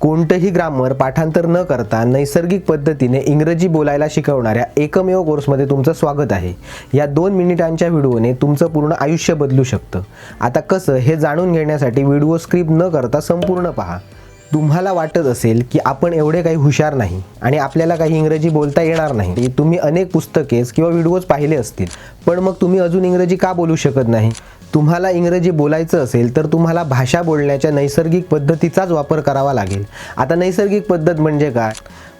कोणतंही ग्रामर पाठांतर न करता नैसर्गिक पद्धतीने इंग्रजी बोलायला शिकवणाऱ्या एकमेव कोर्समध्ये तुमचं स्वागत आहे. या दोन मिनिटांच्या व्हिडिओने तुमचं पूर्ण आयुष्य बदलू शकतं. आता कसं हे जाणून घेण्यासाठी व्हिडिओ स्क्रिप्ट न करता संपूर्ण पहा. तुम्हाला वाटत असेल की आपण एवढे काही हुशार नाही आणि आपल्याला काही इंग्रजी बोलता येणार नाही तुम्ही अनेक पुस्तकेस किंवा व्हिडिओज पाहिले असतील. पण मग तुम्ही अजून इंग्रजी का बोलू शकत नाही? तुम्हाला इंग्रजी बोलायचं असेल तर तुम्हाला भाषा बोलण्याच्या नैसर्गिक पद्धतीचाच वापर करावा लागेल. आता नैसर्गिक पद्धत म्हणजे काय?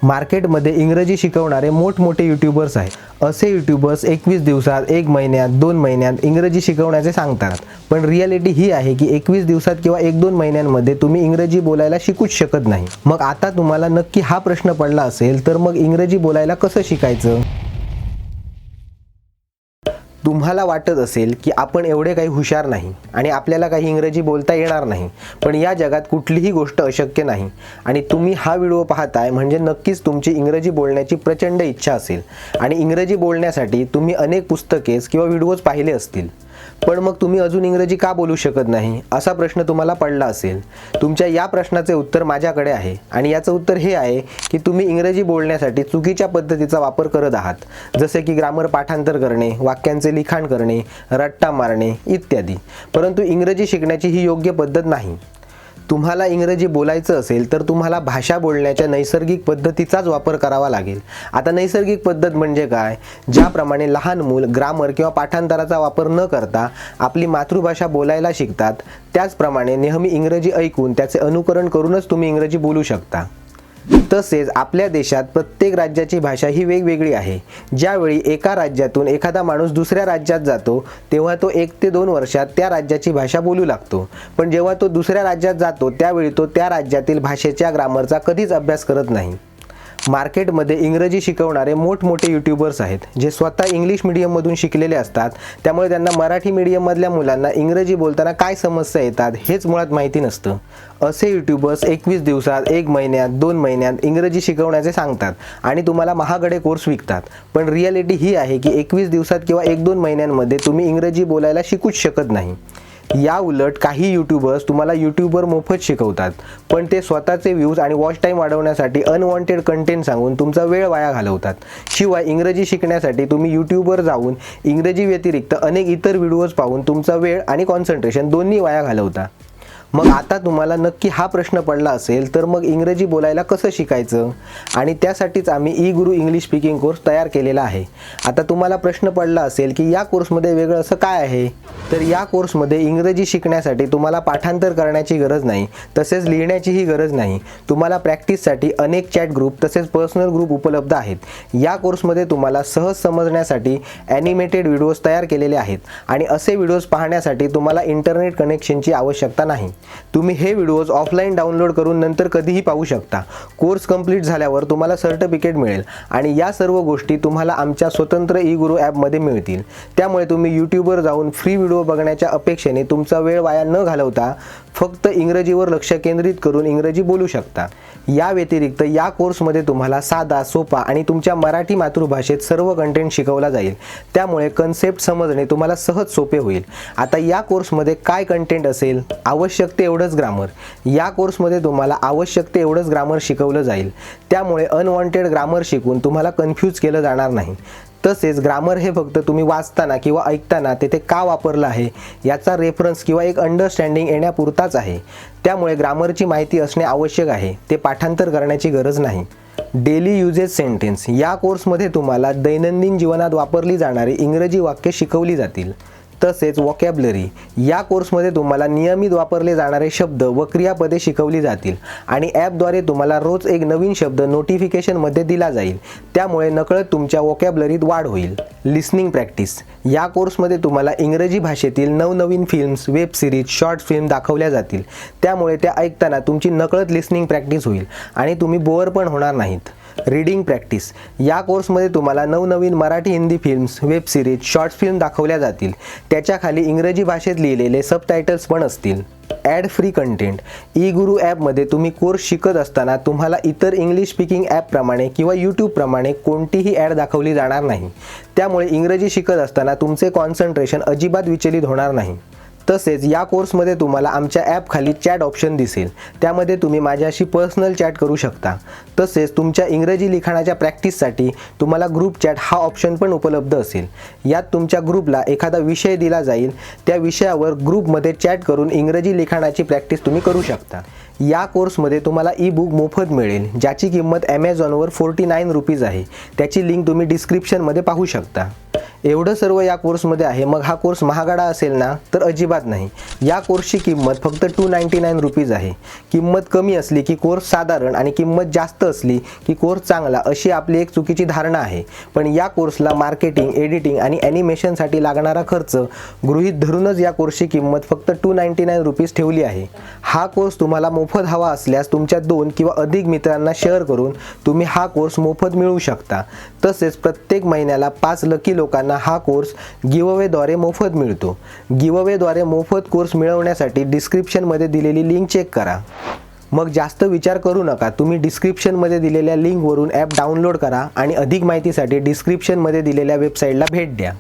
मार्केटमध्ये इंग्रजी शिकवणारे मोठमोठे यूट्यूबर्स आहेत. असे यूट्यूबर्स एकवीस दिवसात एक महिन्यात दोन महिन्यात इंग्रजी शिकवण्याचे सांगतात. पण रियालिटी ही आहे की एकवीस दिवसात किंवा एक दोन महिन्यांमध्ये तुम्ही इंग्रजी बोलायला शिकूच शकत नाही. मग आता तुम्हाला नक्की हा प्रश्न पडला असेल तर मग इंग्रजी बोलायला कसं शिकायचं? तुम्हाला वाटत असेल की आपण एवढे काही हुशार नाही आणि आपल्याला काही इंग्रजी बोलता येणार नाही पण या जगात कुठलीही गोष्ट अशक्य नाही. आणि तुम्ही हा व्हिडिओ पाहताय म्हणजे नक्कीच तुमची इंग्रजी बोलण्याची प्रचंड इच्छा असेल. आणि इंग्रजी बोलण्यासाठी तुम्ही अनेक पुस्तकेस किंवा व्हिडिओज पाहिले असतील. पण मग तुम्ही अजून इंग्रजी का बोलू शकत नाही? असा प्रश्न तुम्हाला पडला असेल. तुमच्या या प्रश्नाचे उत्तर माझ्याकडे आहे. आणि याचं उत्तर हे आहे की तुम्ही इंग्रजी बोलण्यासाठी चुकीच्या पद्धतीचा वापर करत आहात. जसे की ग्रामर पाठांतर करणे वाक्यांचे लिखाण करणे रट्टा मारणे इत्यादी. परंतु इंग्रजी शिकण्याची ही योग्य पद्धत नाही. तुम्हाला इंग्रजी बोलायचं असेल तर तुम्हाला भाषा बोलण्याच्या नैसर्गिक पद्धतीचाच वापर करावा लागेल. आता नैसर्गिक पद्धत म्हणजे काय? ज्याप्रमाणे लहान मूल ग्रामर किंवा पाठांतराचा वापर न करता आपली मातृभाषा बोलायला शिकतात त्याचप्रमाणे नेहमी इंग्रजी ऐकून त्याचे अनुकरण करूनच तुम्ही इंग्रजी बोलू शकता. तसेच आपल्या देशात प्रत्येक राज्याची भाषा ही वेगवेगळी आहे. ज्यावेळी एका राज्यातून एखादा माणूस दुसऱ्या राज्यात जातो तेव्हा तो एक ते दोन वर्षात त्या राज्याची भाषा बोलू लागतो. पण जेव्हा तो दुसऱ्या राज्यात जातो त्यावेळी तो त्या राज्यातील भाषेच्या ग्रामरचा कधीच अभ्यास करत नाही. मार्केटमध्ये इंग्रजी शिकवणारे मोठमोठे यूट्यूबर्स आहेत जे स्वतः इंग्लिश मिडियममधून शिकलेले असतात. त्यामुळे त्यांना मराठी मीडियममधल्या मुलांना इंग्रजी बोलताना काय समस्या येतात हेच मुळात माहिती नसतं. असे यूट्यूबर्स एकवीस दिवसात एक महिन्यात दोन महिन्यात इंग्रजी शिकवण्याचे सांगतात आणि तुम्हाला महागडे कोर्स विकतात. पण रियालिटी ही आहे की एकवीस दिवसात किंवा एक दोन महिन्यांमध्ये तुम्ही इंग्रजी बोलायला शिकूच शकत नाही. या उलट काही यूट्यूबर्स तुम्हाला यूट्यूबवर मोफत शिकवतात. पण ते स्वतःचे व्ह्यूज आणि वॉच टाईम वाढवण्यासाठी अनवॉन्टेड कंटेंट सांगून तुमचा वेळ वाया घालवतात. शिवाय इंग्रजी शिकण्यासाठी तुम्ही यूट्यूबवर जाऊन इंग्रजी व्यतिरिक्त अनेक इतर व्हिडिओज पाहून तुमचा वेळ आणि कॉन्सन्ट्रेशन दोन्ही वाया घालवता. मग आता तुम्हाला नक्की हा प्रश्न पडला असेल तर मग इंग्रजी बोलायला कसं शिकायचं? आणि त्यासाठीच आम्ही ई गुरु इंग्लिश स्पीकिंग कोर्स तयार केलेला आहे. आता तुम्हाला प्रश्न पडला असेल की या कोर्समध्ये वेगळं असं काय आहे? तर या कोर्समध्ये इंग्रजी शिकण्यासाठी तुम्हाला पाठांतर करण्याची गरज नाही तसेच लिहिण्याचीही गरज नाही. तुम्हाला प्रॅक्टिससाठी अनेक चॅट ग्रुप तसेच पर्सनल ग्रुप उपलब्ध आहेत. या कोर्समध्ये तुम्हाला सहज समजण्यासाठी ॲनिमेटेड व्हिडिओज तयार केलेले आहेत. आणि असे व्हिडिओज पाहण्यासाठी तुम्हाला इंटरनेट कनेक्शनची आवश्यकता नाही. तुम्ही हे व्हिडिओज ऑफलाईन डाउनलोड करून नंतर कधीही पाहू शकता. कोर्स कंप्लीट झाल्यावर तुम्हाला सर्टिफिकेट मिळेल आणि या सर्व गोष्टी तुम्हाला आमच्या स्वतंत्र ई गुरु ॲपमध्ये मिळतील. त्यामुळे तुम्ही यूट्यूबवर जाऊन फ्री व्हिडिओ बघण्याच्या अपेक्षेने तुमचा वेळ वाया न घालवता फक्त इंग्रजीवर लक्ष केंद्रित करून इंग्रजी बोलू शकता. या व्यतिरिक्त या कोर्समध्ये तुम्हाला साधा सोपा आणि तुमच्या मराठी मातृभाषेत सर्व कंटेंट शिकवला जाईल. त्यामुळे कन्सेप्ट समजणे तुम्हाला सहज सोपे होईल. आता या कोर्समध्ये काय कंटेंट असेल? आवश्यक ते एवढंच ग्रामर या कोर्समध्ये तुम्हाला आवश्यक ते एवढंच ग्रामर शिकवलं जाईल. त्यामुळे अनवॉन्टेड ग्रामर शिकून तुम्हाला कन्फ्यूज केलं जाणार नाही. तसेच ग्रामर हे फक्त तुम्ही वाचताना किंवा ऐकताना तेथे का वापरलं आहे याचा रेफरन्स किंवा एक अंडरस्टँडिंग येण्यापुरताच आहे. त्यामुळे ग्रामरची माहिती असणे आवश्यक आहे. ते पाठांतर करण्याची गरज नाही. Daily uses sentence. या कोर्समध्ये तुम्हाला दैनंदिन जीवनात वापरली जाणारी इंग्रजी वाक्य शिकवली जातील. तसेच वॉकॅबलरी या कोर्समध्ये तुम्हाला नियमित वापरले जाणारे शब्द व क्रियापदे शिकवली जातील. आणि ॲपद्वारे तुम्हाला रोज एक नवीन शब्द नोटिफिकेशनमध्ये दिला जाईल. त्यामुळे नकळत तुमच्या वॉकॅबलरीत वाढ होईल. लिस्निंग प्रॅक्टिस या कोर्समध्ये तुम्हाला इंग्रजी भाषेतील नवनवीन films web series short film दाखवल्या जातील. त्यामुळे त्या ऐकताना तुमची नकळत लिस्निंग प्रॅक्टिस होईल. आणि तुम्ही बोअर पण होणार नाहीत. रीडिंग प्रॅक्टिस या कोर्समध्ये तुम्हाला नवनवीन Marathi Hindi films web series short film दाखवल्या जातील. त्याच्याखाली इंग्रजी भाषेत लिहिलेले सबटायटल्स पण असतील. ॲड फ्री कंटेंट ई गुरु ॲपमध्ये तुम्ही कोर्स शिकत असताना तुम्हाला इतर इंग्लिश स्पीकिंग ॲपप्रमाणे किंवा यूट्यूबप्रमाणे कोणतीही ॲड दाखवली जाणार नाही. त्यामुळे इंग्रजी शिकत असताना तुमचे कॉन्सन्ट्रेशन अजिबात विचलित होणार नाही. तसेच या कोर्समध्ये तुम्हाला आमच्या ॲप खाली चॅट ऑप्शन दिसेल. त्यामध्ये तुम्ही माझ्याशी पर्सनल चॅट करू शकता. तसेच तुमच्या इंग्रजी लिखाणाच्या प्रॅक्टिससाठी तुम्हाला ग्रुप चॅट हा ऑप्शन पण उपलब्ध असेल. यात तुमच्या ग्रुपला एखादा विषय दिला जाईल. त्या विषयावर ग्रुपमध्ये चॅट करून इंग्रजी लिखाणाची प्रॅक्टिस तुम्ही करू शकता. या कोर्समध्ये तुम्हाला ई बुक मोफत मिळेल ज्याची किंमत ॲमेझॉनवर फोर्टी नाईन रुपीज आहे. त्याची लिंक तुम्ही डिस्क्रिप्शनमध्ये पाहू शकता. एवढं सर्व या कोर्समध्ये आहे. मग हा कोर्स महागडा असेल ना तर अजिबात नाही. या कोर्सची किंमत फक्त टू नाईंटी नाईन रुपीज आहे. किंमत कमी असली की कोर्स साधारण आणि किंमत जास्त असली की कोर्स चांगला अशी आपली एक चुकीची धारणा आहे. पण या कोर्सला मार्केटिंग एडिटिंग आणि ॲनिमेशनसाठी लागणारा खर्च गृहीत धरूनच या कोर्सची किंमत फक्त टू नाईंटी नाईन रुपीज ठेवली आहे. हा कोर्स तुम्हाला मोफत हवा असल्यास तुमच्या दोन किंवा अधिक मित्रांना शेअर करून तुम्ही हा कोर्स मोफत मिळवू शकता. तसेच प्रत्येक महिन्याला पाच लकी लोकांना हा कोर्स गिवअवेद्वारे मोफत मिळतो. गिवअवेद्वारे मोफत कोर्स मिळवण्यासाठी डिस्क्रिप्शनमध्ये दिलेली लिंक चेक करा. मग जास्त विचार करू नका तुम्ही डिस्क्रिप्शनमध्ये दिलेल्या लिंकवरून ॲप डाउनलोड करा आणि अधिक माहितीसाठी डिस्क्रिप्शनमध्ये दिलेल्या वेबसाईटला भेट द्या.